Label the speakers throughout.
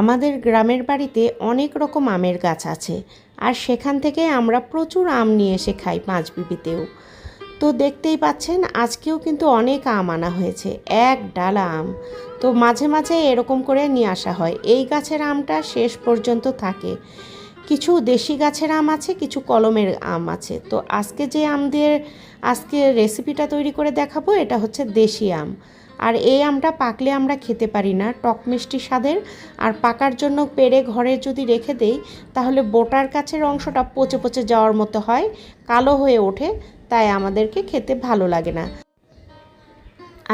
Speaker 1: আমাদের গ্রামের বাড়িতে অনেক রকম আমের গাছ আছে, আর সেখান থেকে আমরা প্রচুর আম নিয়ে এসে খাই পাঁচ বিবিতেও তো দেখতেই পাচ্ছেন, আজকেও কিন্তু অনেক আম আনা হয়েছে, এক ডালা আম। তো মাঝে মাঝে এরকম করে নিয়ে আসা হয়। এই গাছের আমটা শেষ পর্যন্ত থাকে। কিছু দেশি গাছের আম আছে, কিছু কলমের আম আছে। তো আজকে যে আম দিয়ে আজকে রেসিপিটা তৈরি করে দেখাবো, এটা হচ্ছে দেশি আম। আর এই আমটা পাকলে আমরা খেতে পারি না। টক মিষ্টি স্বাদের। আর পাকার জন্য পেরে ঘরে যদি রেখে দেই, তাহলে বোটার কাছের অংশটা পচে পচে যাওয়ার মতো হয়, কালো হয়ে ওঠে, তাই আমাদেরকে খেতে ভালো লাগে না।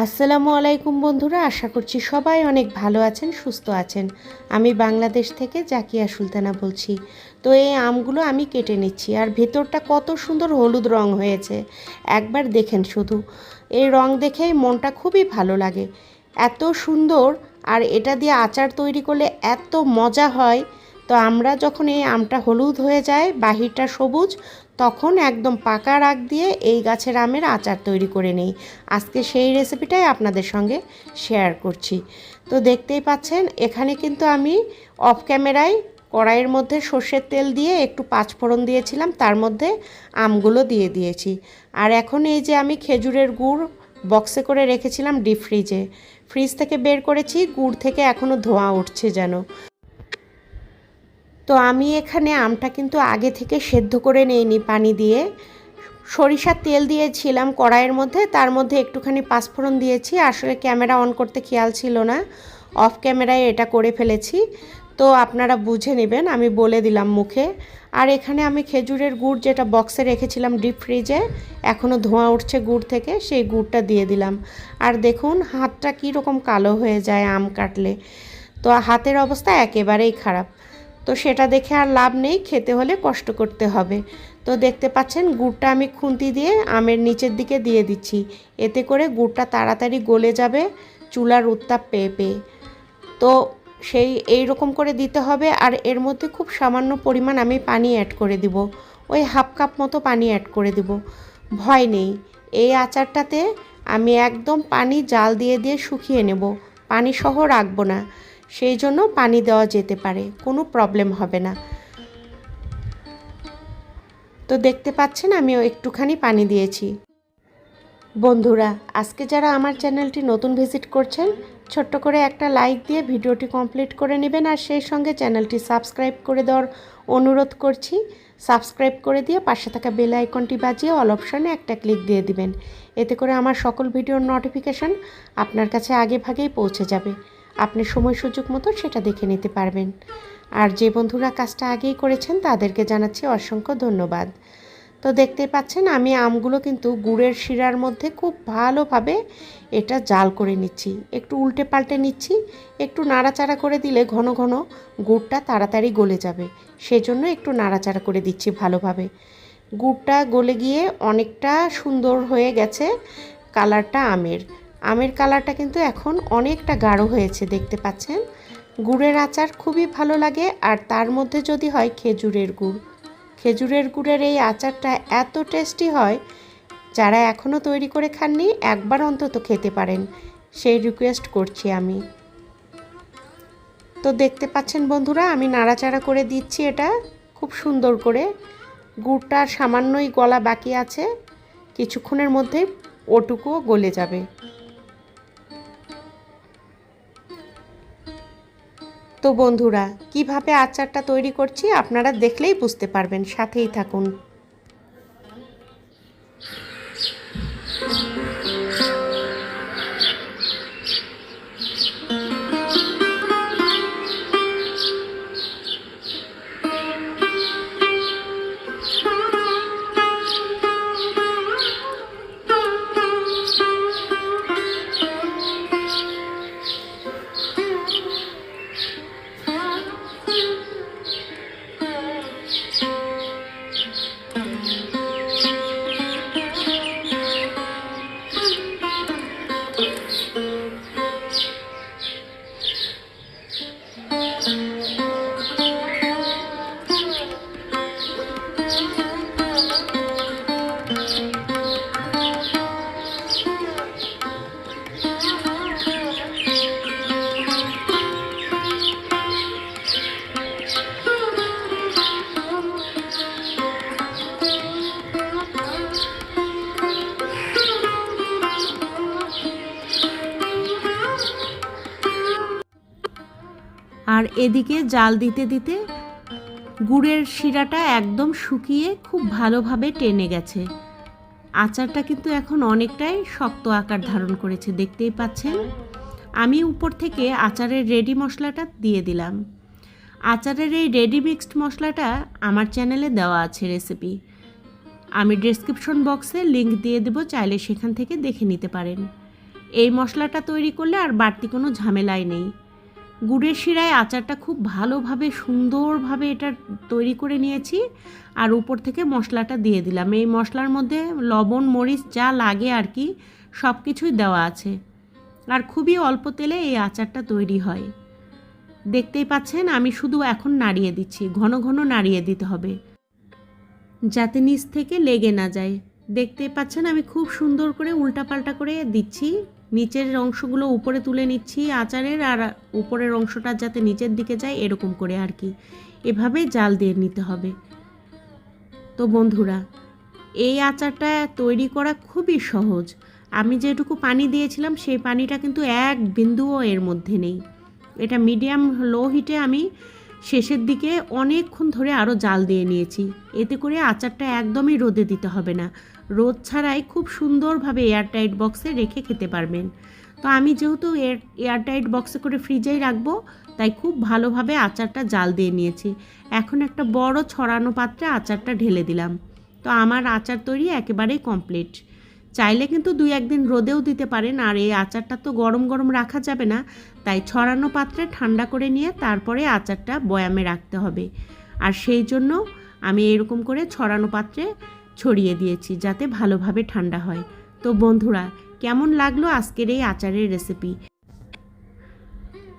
Speaker 1: আসসালামু আলাইকুম বন্ধুরা, আশা করছি সবাই অনেক ভালো আছেন, সুস্থ আছেন। আমি বাংলাদেশ থেকে জাকিয়া সুলতানা বলছি। তো এই আমগুলো আমি কেটে নিচ্ছি, আর ভেতরটা কত সুন্দর হলুদ রং হয়েছে। একবার দেখেন শুধু। এই রং দেখেই মনটা খুবই ভালো লাগে। এত সুন্দর আর এটা দিয়ে আচার তৈরি করলে এত মজা হয়। তো আমরা যখন এই আমটা হলুদ হয়ে যায়, বাহিরটা সবুজ, তখন একদম পাকা রাগ দিয়ে এই গাছের আমের আচার তৈরি করে নেই। আজকে সেই রেসিপিটাই আপনাদের সঙ্গে শেয়ার করছি। তো দেখতেই পাচ্ছেন, এখানে কিন্তু আমি অফ ক্যামেরায় কড়াইয়ের মধ্যে সর্ষের তেল দিয়ে একটু পাঁচফোড়ন দিয়েছিলাম, তার মধ্যে আমগুলো দিয়ে দিয়েছি। আর এখন এই যে আমি খেজুরের গুড় বক্সে করে রেখেছিলাম ডিপ ফ্রিজে ফ্রিজ থেকে বের করেছি, গুড় থেকে এখনও ধোঁয়া উঠছে যেন। তো আমি এখানে আমটা কিন্তু আগে থেকে সেদ্ধ করে নিইনি পানি দিয়ে। সরিষার তেল দিয়েছিলাম কড়াইয়ের মধ্যে, তার মধ্যে একটুখানি পাঁচফোড়ন দিয়েছি। আসলে ক্যামেরা অন করতে খেয়াল ছিল না, অফ ক্যামেরায় এটা করে ফেলেছি। তো আপনারা বুঝে নেবেন, আমি বলে দিলাম মুখে। আর এখানে আমি খেজুরের গুড় যেটা বক্সে রেখেছিলাম ডিপ ফ্রিজে এখনও ধোঁয়া উঠছে গুড় থেকে, সেই গুড়টা দিয়ে দিলাম। আর দেখুন, হাতটা কীরকম কালো হয়ে যায় আম কাটলে। তো হাতের অবস্থা একেবারেই খারাপ। তো সেটা দেখে আর লাভ নেই, খেতে হলে কষ্ট করতে হবে। তো দেখতে পাচ্ছেন, গুড়টা আমি খুন্তি দিয়ে আমের নিচের দিকে দিয়ে দিচ্ছি। এতে করে গুড়টা তাড়াতাড়ি গলে যাবে, চুলার উত্তাপ পেয়ে পেয়ে। তো সেই এই রকম করে দিতে হবে আর এর মধ্যে খুব সামান্য পরিমাণ আমি পানি অ্যাড করে দিব। ওই হাফ কাপ মতো পানি অ্যাড করে দিব। ভয় নেই। এই আচারটাতে আমি একদম পানি জাল দিয়ে দিয়ে শুকিয়ে নেব। পানি সহ রাখব না। সেই জন্য পানি দেওয়া যেতে পারে। কোনো প্রবলেম হবে না। তো দেখতে পাচ্ছেন আমিও একটুখানি পানি দিয়েছি। বন্ধুরা, আজকে যারা আমার চ্যানেলটি নতুন ভিজিট করছেন ছোট্ট করে একটা লাইক দিয়ে ভিডিওটি কমপ্লিট করে নেবেন আর সেই সঙ্গে চ্যানেলটি সাবস্ক্রাইব করে দেওয়ার অনুরোধ করছি। সাবস্ক্রাইব করে দিয়ে পাশে থাকা বেল আইকনটি বাজিয়ে অল অপশানে একটা ক্লিক দিয়ে দিবেন। এতে করে আমার সকল ভিডিওর নোটিফিকেশান আপনার কাছে আগে ভাগেই পৌঁছে যাবে। আপনি সময় সুযোগ মতো সেটা দেখে নিতে পারবেন। আর যে বন্ধুরা কাজটা আগেই করেছেন তাদেরকে জানাচ্ছি অসংখ্য ধন্যবাদ। তো দেখতে পাচ্ছেন, আমি আমগুলো কিন্তু গুড়ের শিরার মধ্যে খুব ভালোভাবে এটা জাল করে নিচ্ছি। একটু উল্টে পাল্টে নিচ্ছি, একটু নাড়াচাড়া করে দিলে ঘন ঘন গুড়টা তাড়াতাড়ি গলে যাবে। সেজন্য একটু নাড়াচাড়া করে দিচ্ছি ভালোভাবে। গুড়টা গলে গিয়ে অনেকটা সুন্দর হয়ে গেছে কালারটা আমের। আমের কালারটা কিন্তু এখন অনেকটা গাঢ় হয়েছে, দেখতে পাচ্ছেন। গুড়ের আচার খুবই ভালো লাগে, আর তার মধ্যে যদি হয় খেজুরের গুড়। খেজুরের গুড়ের এই আচারটা এত টেস্টি হয়, যারা এখনও তৈরি করে খাননি একবার অন্তত খেতে পারেন। সেই রিকোয়েস্ট করছি আমি। তো দেখতে পাচ্ছেন বন্ধুরা, আমি নাড়াচাড়া করে দিচ্ছি এটা, খুব সুন্দর করে। গুড়টা সামান্যই গলা বাকি আছে, কিছুক্ষণের মধ্যেই ওটুকুও গলে যাবে। তো বন্ধুরা কীভাবে আচারটা তৈরি করছি আপনারা দেখলেই বুঝতে পারবেন সাথেই থাকুন। আর এদিকে জাল দিতে দিতে গুড়ের শিরাটা একদম শুকিয়ে খুব ভালোভাবে টেনে গেছে। আচারটা কিন্তু এখন অনেকটাই শক্ত আকার ধারণ করেছে, দেখতেই পাচ্ছেন? আমি উপর থেকে আচারের রেডি মশলাটা দিয়ে দিলাম। আচারের এই রেডি মিক্সড মশলাটা আমার চ্যানেলে দেওয়া আছে রেসিপি আমি ডেসক্রিপশন বক্সে লিংক দিয়ে দেবো, চাইলে সেখান থেকে দেখে নিতে পারেন। এই মশলাটা তৈরি করলে আর বাড়তি কোনো ঝামেলাই নেই। গুড়ের শিরায় আচারটা খুব ভালোভাবে, সুন্দরভাবে এটা তৈরি করে নিয়েছি আর উপর থেকে মশলাটা দিয়ে দিলাম। এই মশলার মধ্যে লবণ, মরিচ যা লাগে আর কি সব কিছুই দেওয়া আছে। আর খুবই অল্প তেলে এই আচারটা তৈরি হয়। দেখতেই পাচ্ছেন, আমি শুধু এখন নাড়িয়ে দিচ্ছি, ঘন ঘন নাড়িয়ে দিতে হবে। যাতে নিচ থেকে লেগে না যায়। দেখতেই পাচ্ছেন, আমি খুব সুন্দর করে উল্টাপাল্টা করে দিচ্ছি। নিচের অংশগুলো উপরে তুলে নিচ্ছি আচারের, আর উপরের অংশটা যাতে নিচের দিকে যায় এরকম করে আর কি। এভাবে জাল দিয়ে নিতে হবে। তো বন্ধুরা, এই আচারটা তৈরি করা খুবই সহজ। আমি যেটুকু পানি দিয়েছিলাম, সেই পানিটা কিন্তু এক বিন্দুও এর মধ্যে নেই। এটা মিডিয়াম লো হিটে আমি শেষের দিকে অনেকক্ষণ ধরে আরও জাল দিয়ে নিয়েছি। এতে করে আচারটা একদমই রোদে দিতে হবে না। রোদ ছাড়াই খুব সুন্দরভাবে এয়ারটাইট বক্সে রেখে খেতে পারবেন। তো আমি যেহেতু এয়ার এয়ারটাইট বক্সে করে ফ্রিজেই রাখব, তাই খুব ভালোভাবে আচারটা জাল দিয়ে নিয়েছি। এখন একটা বড় ছড়ানো পাত্রে আচারটা ঢেলে দিলাম। তো আমার আচার তৈরি একেবারেই কমপ্লিট চাইলে কিন্তু দুই একদিন রোদেও দিতে পারেন, আর এই আচারটা তো গরম গরম রাখা যাবে না, তাই ছড়ানো পাত্রে ঠান্ডা করে নিয়ে তারপরে আচারটা বয়ামে রাখতে হবে। আর সেই জন্য আমি এরকম করে ছড়ানো পাত্রে ছড়িয়ে দিয়েছি যাতে ভালোভাবে ঠান্ডা হয়। তো বন্ধুরা, কেমন লাগল আজকের এই আচারের রেসিপি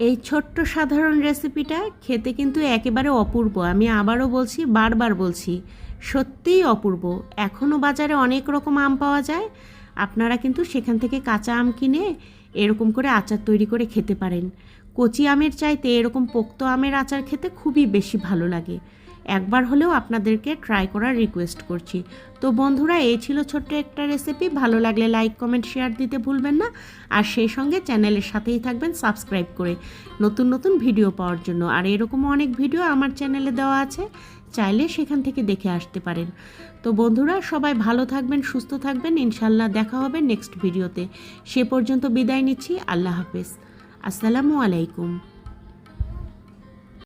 Speaker 1: এই ছোট্ট সাধারণ রেসিপিটা খেতে কিন্তু একেবারে অপূর্ব। আমি আবারও বলছি, বারবার বলছি, সত্যিই অপূর্ব। এখনও বাজারে অনেক রকম আম পাওয়া যায়। আপনারা কিন্তু সেখান থেকে কাঁচা আম কিনে এরকম করে আচার তৈরি করে খেতে পারেন। কচি আমের চাইতে এরকম পোক্ত আমের আচার খেতে খুবই বেশি ভালো লাগে। একবার হলেও আপনাদেরকে ট্রাই করার রিকোয়েস্ট করছি। তো বন্ধুরা, এই ছিল ছোট্ট একটা রেসিপি ভালো লাগলে লাইক কমেন্ট শেয়ার দিতে ভুলবেন না। আর সেই সঙ্গে চ্যানেলের সাথেই থাকবেন সাবস্ক্রাইব করে। নতুন নতুন ভিডিও পাওয়ার জন্য। আর এরকম অনেক ভিডিও আমার চ্যানেলে দেওয়া আছে। চাইলে সেখান থেকে দেখে আসতে পারেন। তো বন্ধুরা, সবাই ভালো থাকবেন, সুস্থ থাকবেন। ইনশাল্লাহ দেখা হবে নেক্সট ভিডিওতে সে পর্যন্ত বিদায় নিচ্ছি। আল্লাহ হাফেজ। আসসালামু আলাইকুম।